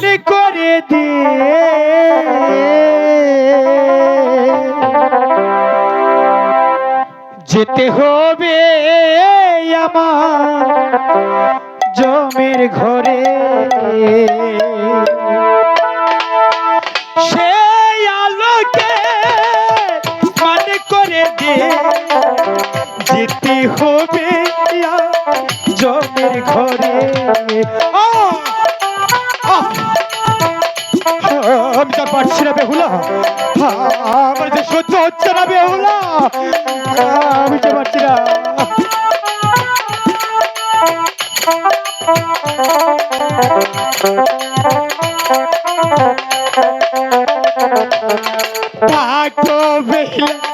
দে যেতে হবে আমার জমের ঘরে সেই আলোকে মানে করে দে যেতে হবে জমের ঘরে! আমি তো পারছি না বেহুলা। আমার যে সহ্য হচ্ছে না বেহুলা। আমি তো পারছি না। থাকো বেহুলা,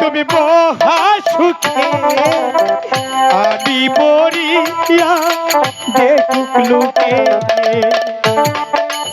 তুমি মহা সুখে। আমি মরিয়া দেখুক লোকে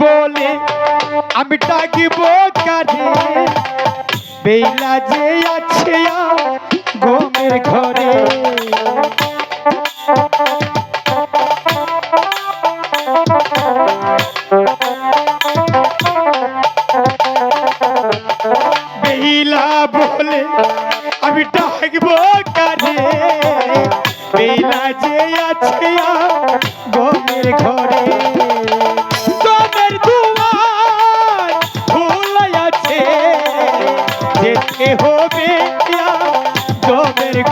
বলে, আমি ডাকিব কাজে বেলা যে আছে গমের ঘরে। বেলা বলে, আমি ডাকব কাজে বেলা যে আছে